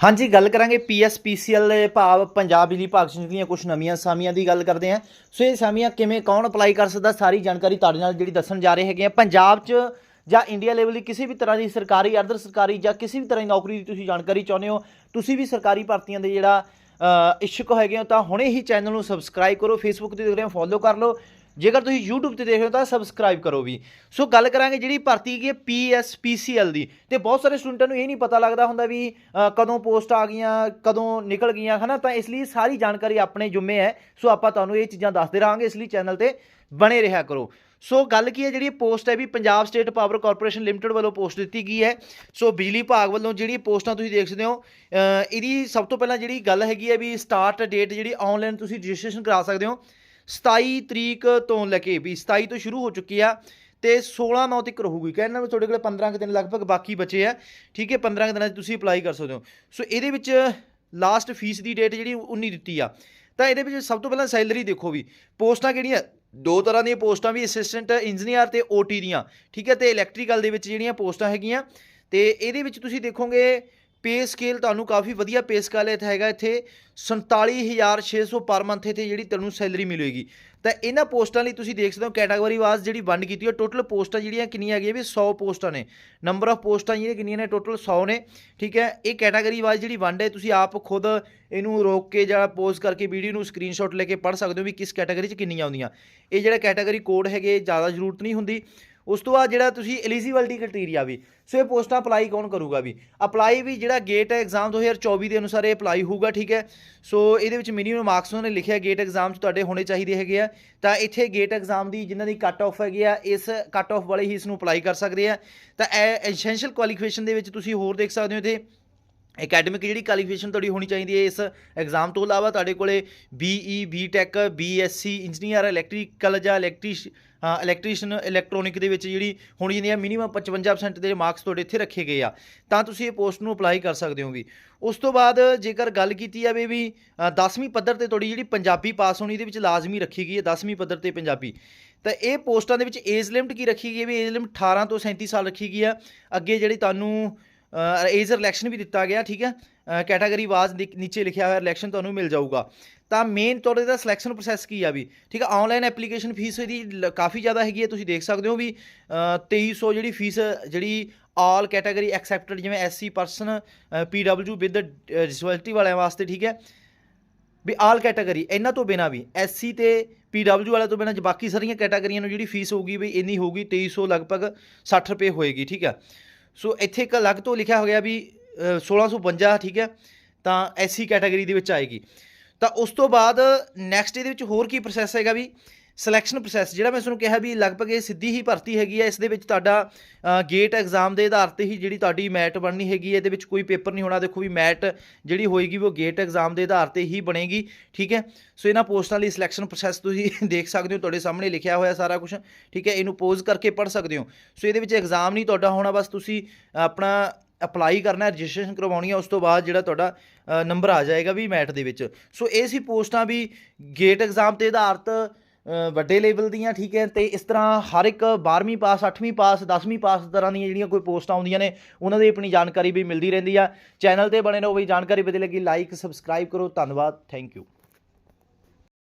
ਹਾਂਜੀ ਗੱਲ ਕਰਾਂਗੇ ਪੀਐਸਪੀਸੀਐਲ ਦੇ ਭਾਵ ਪੰਜਾਬ ਬਿਜਲੀ ਭਾਗ ਚ ਦੀਆਂ ਕੁਝ ਨਵੀਆਂ ਸਾਮੀਆਂ ਦੀ ਗੱਲ ਕਰਦੇ ਹਾਂ। ਸੋ ਇਹ ਸਾਮੀਆਂ ਕਿਵੇਂ ਕੌਣ ਅਪਲਾਈ ਕਰ ਸਕਦਾ? ਸਾਰੀ ਜਾਣਕਾਰੀ ਤੁਹਾਡੇ ਨਾਲ ਜਿਹੜੀ ਦੱਸਣ ਜਾ ਰਹੇ ਹੈਗੇ ਆ ਪੰਜਾਬ 'ਚ ਜਾਂ ਇੰਡੀਆ ਲੈਵਲ ਦੀ ਕਿਸੇ ਵੀ ਤਰ੍ਹਾਂ ਦੀ ਸਰਕਾਰੀ ਅਰਧ ਸਰਕਾਰੀ ਜਾਂ ਕਿਸੇ ਵੀ ਤਰ੍ਹਾਂ ਦੀ ਨੌਕਰੀ ਦੀ ਤੁਸੀਂ ਜਾਣਕਾਰੀ ਚਾਹੁੰਦੇ ਹੋ ਤੁਸੀਂ ਵੀ ਸਰਕਾਰੀ ਭਰਤੀਆਂ ਦੇ ਜਿਹੜਾ ਅ, ਇੱਛੁਕ ਹੈਗੇ ਹੋ ਤਾਂ ਹੁਣੇ ਹੀ ਚੈਨਲ ਨੂੰ ਸਬਸਕ੍ਰਾਈਬ ਕਰੋ। ਫੇਸਬੁੱਕ ਤੇ ਦੇਖ ਰਹੇ ਹੋ ਫੋਲੋ ਕਰ ਲਓ। ਜੇਕਰ ਤੁਸੀਂ YouTube ਤੇ ਦੇਖ ਰਹੇ ਹੋ ਤਾਂ ਸਬਸਕ੍ਰਾਈਬ ਕਰੋ ਵੀ। ਸੋ ਗੱਲ ਕਰਾਂਗੇ ਜਿਹੜੀ ਭਰਤੀ ਹੈਗੀ ਹੈ PSPCL ਦੀ। ਤੇ ਬਹੁਤ ਸਾਰੇ ਸਟੂਡੈਂਟਾਂ ਨੂੰ ਇਹ ਨਹੀਂ ਪਤਾ ਲੱਗਦਾ ਹੁੰਦਾ ਵੀ ਕਦੋਂ ਪੋਸਟ ਆ ਗਈਆਂ, ਕਦੋਂ ਨਿਕਲ ਗਈਆਂ, ਹਨਾ? ਤਾਂ ਇਸ ਲਈ ਸਾਰੀ ਜਾਣਕਾਰੀ ਆਪਣੇ ਜੁੰਮੇ ਹੈ। ਸੋ ਆਪਾਂ ਤੁਹਾਨੂੰ ਇਹ ਚੀਜ਼ਾਂ ਦੱਸਦੇ ਰਹਾਂਗੇ, ਇਸ ਲਈ ਚੈਨਲ ਤੇ ਬਣੇ ਰਿਹਾ ਕਰੋ। ਸੋ ਗੱਲ ਕੀ ਹੈ ਜਿਹੜੀ ਪੋਸਟ ਹੈ ਵੀ Punjab state power corporation limited ਵੱਲੋਂ ਪੋਸਟ ਦਿੱਤੀ ਗਈ ਹੈ। ਸੋ ਬਿਜਲੀ ਵਿਭਾਗ ਵੱਲੋਂ ਜਿਹੜੀ ਪੋਸਟਾਂ ਤੁਸੀਂ ਦੇਖ ਸਕਦੇ ਹੋ ਇਹਦੀ ਸਭ ਤੋਂ ਪਹਿਲਾਂ ਜਿਹੜੀ ਗੱਲ ਹੈਗੀ ਹੈ ਵੀ ਸਟਾਰਟ ਡੇਟ ਜਿਹੜੀ ਆਨਲਾਈਨ ਤੁਸੀਂ ਰਜਿਸਟ੍ਰੇਸ਼ਨ ਕਰਾ ਸਕਦੇ ਹੋ। 27 ਤਰੀਕ ਤੋਂ ਲੈ ਕੇ ਵੀ 27 ਤੋਂ ਸ਼ੁਰੂ ਹੋ ਚੁੱਕੀ ਆ ਤੇ 16 ਨੌ ਤੱਕ ਰਹੂਗੀ। ਕਹਿੰਦਾ ਵੀ ਤੁਹਾਡੇ ਕੋਲ 15 ਕੁ ਦਿਨ ਲਗਭਗ ਬਾਕੀ ਬਚੇ ਆ। ਠੀਕ ਹੈ 15 ਕੁ ਦਿਨਾਂ 'ਚ ਤੁਸੀਂ ਅਪਲਾਈ ਕਰ ਸਕਦੇ ਹੋ। ਸੋ ਇਹਦੇ ਵਿੱਚ ਲਾਸਟ ਫੀਸ ਦੀ ਡੇਟ ਜਿਹੜੀ 19 ਦਿੱਤੀ ਆ। ਤਾਂ ਇਹਦੇ ਵਿੱਚ ਸਭ ਤੋਂ ਪਹਿਲਾਂ ਸੈਲਰੀ ਦੇਖੋ ਵੀ। ਪੋਸਟਾਂ ਕਿਹੜੀਆਂ? ਦੋ ਤਰ੍ਹਾਂ ਦੀਆਂ ਪੋਸਟਾਂ ਵੀ ਅਸਿਸਟੈਂਟ ਇੰਜੀਨੀਅਰ ਤੇ ਓਟੀ ਦੀਆਂ। ਠੀਕ ਹੈ, ਤੇ ਇਲੈਕਟ੍ਰੀਕਲ ਦੇ ਵਿੱਚ ਜਿਹੜੀਆਂ ਪੋਸਟਾਂ ਹੈਗੀਆਂ। ਤੇ ਇਹਦੇ ਵਿੱਚ ਤੁਸੀਂ ਦੇਖੋਗੇ ਪੇ ਸਕੇਲ ਤੁਹਾਨੂੰ ਕਾਫੀ ਵਧੀਆ ਪੇ ਸਕੇਲ ਇੱਥੇ ਹੈਗਾ, ਇੱਥੇ 47600 ਪਰ ਮੰਥ ਤੇ ਜਿਹੜੀ ਤੁਹਾਨੂੰ ਸੈਲਰੀ ਮਿਲੇਗੀ। ਤਾਂ ਇਹਨਾਂ ਪੋਸਟਾਂ ਲਈ ਤੁਸੀਂ ਦੇਖ ਸਕਦੇ ਹੋ ਕੈਟਾਗਰੀ ਵਾਸ ਜਿਹੜੀ ਵੰਡ ਕੀਤੀ ਹੈ ਟੋਟਲ ਪੋਸਟਾਂ ਜਿਹੜੀਆਂ ਕਿੰਨੀਆਂ ਹੈਗੀਆਂ ਵੀ 100 ਪੋਸਟਾਂ ਨੇ। ਨੰਬਰ ਆਫ ਪੋਸਟਾਂ ਜਿਹੜੀਆਂ ਕਿੰਨੀਆਂ ਨੇ ਟੋਟਲ 100 ਨੇ। ਠੀਕ ਹੈ, ਇਹ ਕੈਟਾਗਰੀ ਵਾਈਜ਼ ਜਿਹੜੀ ਵੰਡ ਹੈ, ਤੁਸੀਂ ਆਪ ਖੁਦ ਇਹਨੂੰ ਰੋਕ ਕੇ ਜਾਂ ਪੋਜ਼ ਕਰਕੇ ਵੀਡੀਓ ਨੂੰ ਸਕਰੀਨਸ਼ਾਟ ਲੈ ਕੇ ਪੜ੍ਹ ਸਕਦੇ ਹੋ ਵੀ ਕਿਸ ਕੈਟਾਗਰੀ 'ਚ ਕਿੰਨੀਆਂ ਆਉਂਦੀਆਂ। ਇਹ ਜਿਹੜਾ ਕੈਟਾਗਰੀ ਕੋਡ ਹੈਗੇ, ਜ਼ਿਆਦਾ ਜ਼ਰੂਰਤ ਨਹੀਂ ਹੁੰਦੀ। ਉਸ ਤੋਂ ਬਾਅਦ ਜਿਹੜਾ ਤੁਸੀਂ ਐਲੀਜੀਬਿਲਟੀ ਕ੍ਰਾਈਟੇਰੀਆ ਵੀ, ਸੋ ਇਹ ਪੋਸਟਾਂ ਅਪਲਾਈ ਕੌਣ ਕਰੂਗਾ ਵੀ? ਅਪਲਾਈ ਵੀ ਜਿਹੜਾ ਗੇਟ ਐਗਜ਼ਾਮ 2024 ਦੇ ਅਨੁਸਾਰ ਇਹ ਅਪਲਾਈ ਹੋਊਗਾ, ਠੀਕ ਹੈ? ਸੋ ਇਹਦੇ ਵਿੱਚ ਮਿਨੀਮਮ ਮਾਰਕਸ ਉਹਨਾਂ ਨੇ ਲਿਖਿਆ ਗੇਟ ਐਗਜ਼ਾਮ 'ਚ ਤੁਹਾਡੇ ਹੋਣੇ ਚਾਹੀਦੇ ਹੈਗੇ ਆ। ਤਾਂ ਇੱਥੇ ਗੇਟ ਐਗਜ਼ਾਮ ਦੀ ਜਿਨ੍ਹਾਂ ਦੀ ਕੱਟ ਆਫ ਹੈਗੀ ਆ, ਇਸ ਕੱਟ ਆਫ ਵਾਲੇ ਹੀ ਇਸ ਨੂੰ ਅਪਲਾਈ ਕਰ ਸਕਦੇ ਆ। ਤਾਂ ਐਸੈਂਸ਼ੀਅਲ ਕੁਆਲੀਫਿਕੇਸ਼ਨ ਦੇ ਵਿੱਚ ਤੁਸੀਂ ਹੋਰ ਦੇਖ ਸਕਦੇ ਹੋ ਇੱਥੇ। ਅਕੈਡਮਿਕ ਜਿਹੜੀ ਕੁਆਲੀਫਿਕੇਸ਼ਨ ਤੁਹਾਡੀ ਹੋਣੀ ਚਾਹੀਦੀ ਹੈ ਇਸ ਐਗਜ਼ਾਮ ਤੋਂ ਇਲਾਵਾ ਤੁਹਾਡੇ ਕੋਲੇ BE BTech BSc engineer electrical ਜਾਂ ਇਲੈਕਟ੍ਰੀ ਇਲੈਕਟ੍ਰੀਸ਼ੀਅਨ ਇਲੈਕਟ੍ਰੋਨਿਕ ਦੇ ਵਿੱਚ ਜਿਹੜੀ ਹੋਣੀ ਚਾਹੀਦੀ ਹੈ ਮਿਨੀਮਮ 55% ਦੇ ਮਾਰਕਸ ਤੁਹਾਡੇ ਇੱਥੇ ਰੱਖੇ ਗਏ ਆ, ਤਾਂ ਤੁਸੀਂ ਇਹ ਪੋਸਟ ਨੂੰ ਅਪਲਾਈ ਕਰ ਸਕਦੇ ਹੋ ਵੀ ਉਸ ਤੋਂ ਬਾਅਦ ਜੇਕਰ ਗੱਲ ਕੀਤੀ ਜਾਵੇ ਵੀ 10ਵੀਂ ਪੱਧਰ ਤੇ ਤੁਹਾਡੀ ਜਿਹੜੀ ਪੰਜਾਬੀ ਪਾਸ ਹੋਣੀ ਇਹਦੇ ਵਿੱਚ ਲਾਜ਼ਮੀ ਰੱਖੀ ਗਈ ਹੈ 10ਵੀਂ ਪੱਧਰ ਤੇ ਪੰਜਾਬੀ, ਤਾਂ ਇਹ ਪੋਸਟਾਂ ਦੇ ਵਿੱਚ ਏਜ ਲਿਮਟ ਕੀ ਰੱਖੀ ਗਈ ਹੈ ਵੀ ਏਜ ਲਿਮਟ 18 ਤੋਂ 37 ਸਾਲ ਰੱਖੀ ਗਈ ਆ ਅੱਗੇ ਜਿਹੜੀ ਤੁਹਾਨੂੰ ਏਜ ਰਿਲੈਕਸ਼ਨ ਵੀ ਦਿੱਤਾ ਗਿਆ ਠੀਕ ਹੈ? ਕੈਟਾਗਰੀ ਵਾਜ਼ ਨੀਚੇ ਲਿਖਿਆ ਹੋਇਆ ਰਿਲੈਕਸ਼ਨ ਤੁਹਾਨੂੰ ਮਿਲ ਜਾਊਗਾ। ਤਾਂ ਮੇਨ ਤੌਰ ਤੇ ਦਾ ਸਿਲੈਕਸ਼ਨ ਪ੍ਰੋਸੈਸ ਕੀ ਆ ਵੀ? ਠੀਕ ਹੈ ਆਨਲਾਈਨ ਐਪਲੀਕੇਸ਼ਨ ਫੀਸ ਇਹਦੀ ਲ- ਕਾਫੀ ਜ਼ਿਆਦਾ ਹੈਗੀ ਹੈ ਤੁਸੀਂ ਦੇਖ ਸਕਦੇ ਹੋ ਵੀ ਅ, 2300 ਜਿਹੜੀ ਫੀਸ ਜਿਹੜੀ ਆਲ ਕੈਟਾਗਰੀ ਐਕਸੈਪਟਡ ਜਿਵੇਂ SC person PW with disability ਵਾਲਿਆਂ ਵਾਸਤੇ ਠੀਕ ਹੈ? ਵੀ ਆਲ ਕੈਟਾਗਰੀ ਇਹਨਾਂ ਤੋਂ ਬਿਨਾ ਵੀ ਐਸਸੀ ਤੇ ਪੀਡਬਲਯੂ ਵਾਲਿਆਂ ਤੋਂ ਬਿਨਾ ਬਾਕੀ ਸਾਰੀਆਂ ਕੈਟਾਗਰੀਆਂ ਨੂੰ ਜਿਹੜੀ ਫੀਸ ਹੋਊਗੀ ਵੀ ਇੰਨੀ ਹੋਊਗੀ 2300 ਲਗਭਗ 60 ਰੁਪਏ ਹੋਏਗੀ ਠੀਕ ਹੈ? ਸੋ ਇੱਥੇ ਇੱਕ ਅਲੱਗ ਤੋਂ ਲਿਖਿਆ ਹੋ ਗਿਆ ਵੀ ਅ, 1652 ਠੀਕ ਹੈ ਤਾਂ ਐਸੀ ਕੈਟਾਗਰੀ ਦੇ ਵਿੱਚ ਆਏਗੀ। ਤਾਂ ਉਸ ਤੋਂ ਬਾਅਦ ਨੈਕਸਟ ਇਹਦੇ ਵਿੱਚ ਹੋਰ ਕੀ ਪ੍ਰੋਸੈਸ ਹੈਗਾ ਵੀ ਸਿਲੈਕਸ਼ਨ ਪ੍ਰੋਸੈਸ ਜਿਹੜਾ ਮੈਂ ਤੁਹਾਨੂੰ ਕਿਹਾ ਵੀ ਲਗਭਗ ਇਹ ਸਿੱਧੀ ਹੀ ਭਰਤੀ ਹੈਗੀ ਹੈ ਇਸ ਦੇ ਵਿੱਚ ਤੁਹਾਡਾ ਗੇਟ ਐਗਜ਼ਾਮ ਦੇ ਆਧਾਰ ਤੇ ਹੀ ਜਿਹੜੀ ਤੁਹਾਡੀ ਮੈਟ ਬਣਨੀ ਹੈਗੀ ਹੈ ਇਹਦੇ ਵਿੱਚ ਕੋਈ ਪੇਪਰ ਨਹੀਂ ਹੋਣਾ, ਦੇਖੋ ਵੀ ਮੈਟ ਜਿਹੜੀ ਹੋਏਗੀ ਉਹ ਗੇਟ ਐਗਜ਼ਾਮ ਦੇ ਆਧਾਰ ਤੇ ਹੀ ਬਣੇਗੀ, ਠੀਕ ਹੈ? ਸੋ ਇਹਨਾਂ ਪੋਸਟਾਂ ਲਈ ਸਿਲੈਕਸ਼ਨ ਪ੍ਰੋਸੈਸ ਤੁਸੀਂ ਦੇਖ ਸਕਦੇ ਹੋ, ਤੁਹਾਡੇ ਸਾਹਮਣੇ ਲਿਖਿਆ ਹੋਇਆ ਸਾਰਾ ਕੁਝ ਠੀਕ ਹੈ? ਇਹਨੂੰ ਪੋਜ਼ ਕਰਕੇ ਪੜ੍ਹ ਸਕਦੇ ਹੋ। ਸੋ ਇਹਦੇ ਵਿੱਚ ਐਗਜ਼ਾਮ ਨਹੀਂ ਤੁਹਾਡਾ ਹੋਣਾ, ਬਸ ਤੁਸੀਂ ਆਪਣਾ ਅਪਲਾਈ ਕਰਨਾ ਰਜਿਸਟ੍ਰੇਸ਼ਨ ਕਰਵਾਉਣੀ ਹੈ ਉਸ ਤੋਂ ਬਾਅਦ ਜਿਹੜਾ ਤੁਹਾਡਾ ਨੰਬਰ ਆ ਜਾਏਗਾ ਵੀ ਮੈਟ ਦੇ ਵਿੱਚ। ਸੋ ਇਹ ਸੀ ਪੋਸਟਾਂ ਵੀ ਗੇਟ ਐਗਜ਼ਾਮ ਤੇ ਆਧਾਰਿਤ ਵੱਡੇ ਲੈਵਲ ਦੀਆਂ, ਠੀਕ ਹੈ, ਤੇ ਇਸ ਤਰ੍ਹਾਂ ਹਰ ਇੱਕ 12ਵੀਂ ਪਾਸ 8ਵੀਂ ਪਾਸ 10ਵੀਂ ਪਾਸ ਤਰ੍ਹਾਂ ਦੀਆਂ ਜਿਹੜੀਆਂ ਕੋਈ ਪੋਸਟਾਂ ਆਉਂਦੀਆਂ ਨੇ, ਉਹਨਾਂ ਦੀ ਆਪਣੀ ਜਾਣਕਾਰੀ ਵੀ ਮਿਲਦੀ ਰਹਿੰਦੀ ਆ। ਚੈਨਲ ਤੇ ਬਣੇ ਰਹੋ ਵੀ ਜਾਣਕਾਰੀ ਵਧੀਆ ਲੱਗੀ ਲਾਈਕ ਸਬਸਕ੍ਰਾਈਬ ਕਰੋ, ਧੰਨਵਾਦ ਥੈਂਕ ਯੂ